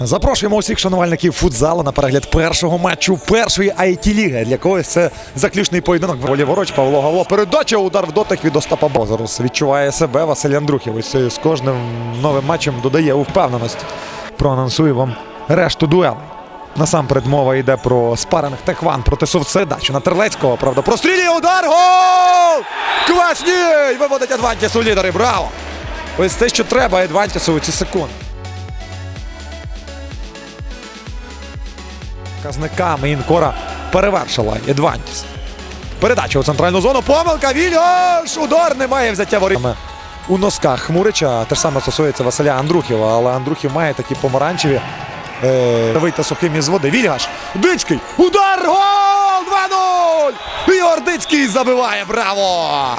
Запрошуємо усіх шанувальників футзалу на перегляд першого матчу першої it ліги Для когось це заключний поєдинок. Волівороч Павло Гавло. Передача, удар в дотик від Остапа Бо. Зараз відчуває себе Василь Андрухів. Ось з кожним новим матчем додає у впевненості. Проанонсую вам решту дуелей. Насамперед мова йде про спаринг Техван проти Совце. Дачу на Терлецького. Правда, прострілює удар. Гол! Квасній! Виводить Адвантіс у лідери. Браво! Ось те, що треба Адвантісу у ці секунди. Показниками Інкора перевершила Едвантіс. Передача у центральну зону. Помилка. Вільош! Удар немає взяття воріт. У носках Хмурича. Те ж саме стосується Василя Андрухіва, але Андрухів має такі помаранчеві. Е, вийти сухим із води. Вільгаш. Дицький. Удар! Гол! 2-0! Ігор Дицький забиває. Браво!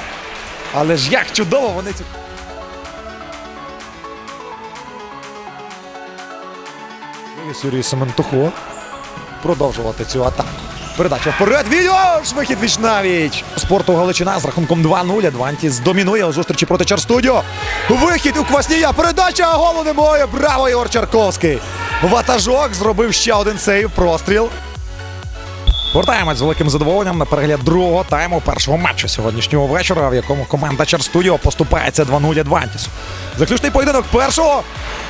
Але ж як чудово вони. Вивіз Юрій Сементухо продовжувати цю атаку. Передача вперед. Вільош! Вихід віч навіч. Спорту Галичина з рахунком 2-0. Адвантіс домінує у зустрічі проти Чарстудіо. Вихід у Кваснія. Передача голу немає. Браво, Ігор Чарковський. Ватажок зробив ще один сейв. Простріл. Повертаємось з великим задоволенням на перегляд другого тайму першого матчу сьогоднішнього вечора, в якому команда Чарстудіо поступається 2-0 Адвантісу. Заключний поєдинок першого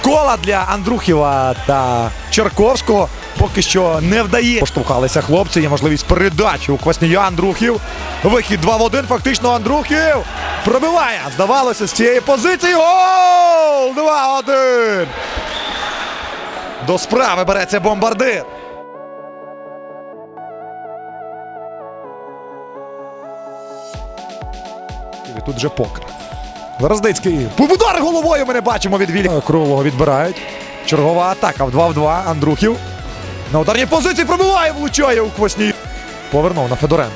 кола для Андрухіва та Черковського поки що не вдає. Поштовхалися хлопці. Є можливість передачі у Кваснія Андрухів. Вихід 2 в 1. Фактично Андрухів пробиває. Здавалося, з цієї позиції. Гол! 2-1. До справи береться бомбардир. І тут же покер. Зараздицький. Удар головою ми не бачимо від Вілі. Круглого відбирають. Чергова атака в 2 в 2. Андрухів. На ударній позиції пробиває, влучає у хвосні. Повернув на Федоренка.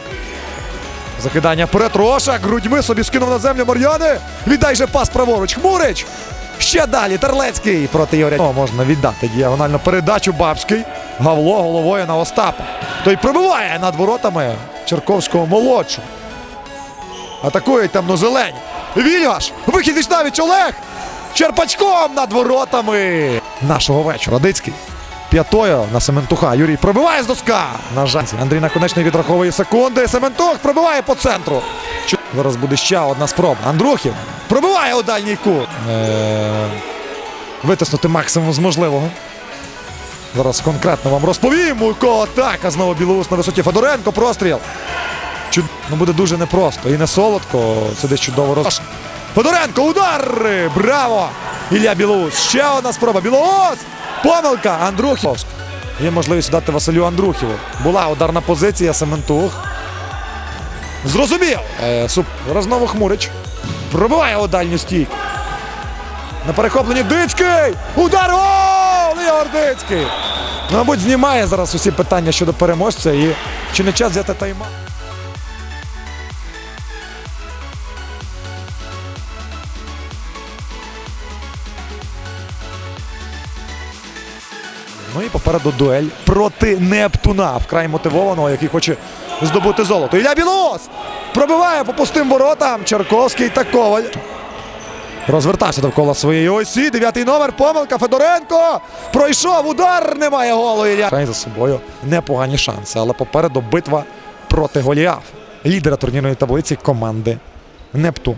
Закидання вперед. Рошак грудьми собі скинув на землю Мар'яни. Віддай же пас праворуч. Хмурич. Ще далі. Терлецький проти Ігоря. О, можна віддати діагональну передачу Бабський. Гавло головою на Остапа. Той пробиває над воротами Черковського молодшого. Атакують темно-зелені. Вільгаш! Вихід віч навіть Олег! Черпачком над воротами нашого вечора. Дицький. П'ятою на Сементуха. Юрій пробиває з доска. На жаль, Андрій Наконечний відраховує секунди. Сементух пробиває по центру. Зараз буде ще одна спроба. Андрухів пробиває у дальній кут. Е, Витиснути максимум з можливого. Зараз конкретно вам розповім. У кого атака знову Білоус на висоті Федоренко. Простріл. Чуд... Ну, буде дуже непросто і не солодко. Це десь чудово роз... Федоренко, удар! Браво! Ілля Білоус. Ще одна спроба. Білоус! Помилка! Андрухів. Є можливість дати Василю Андрухіву. Була ударна позиція Сементух. Зрозумів! Е, суп. Зараз знову Хмурич. Пробиває у дальню стійку. На перехопленні Дицький! Удар! Гол! Ігор Дицький! Мабуть, знімає зараз усі питання щодо переможця і чи не час взяти тайма. Ну і попереду дуель проти Нептуна, вкрай мотивованого, який хоче здобути золото. Ілля Білоус пробиває по пустим воротам. Черковський та Коваль. Розвертався довкола своєї осі. Дев'ятий номер. Помилка. Федоренко. Пройшов. Удар. Немає голу. Ілля. Має за собою непогані шанси. Але попереду битва проти Голіаф. Лідера турнірної таблиці команди Нептун.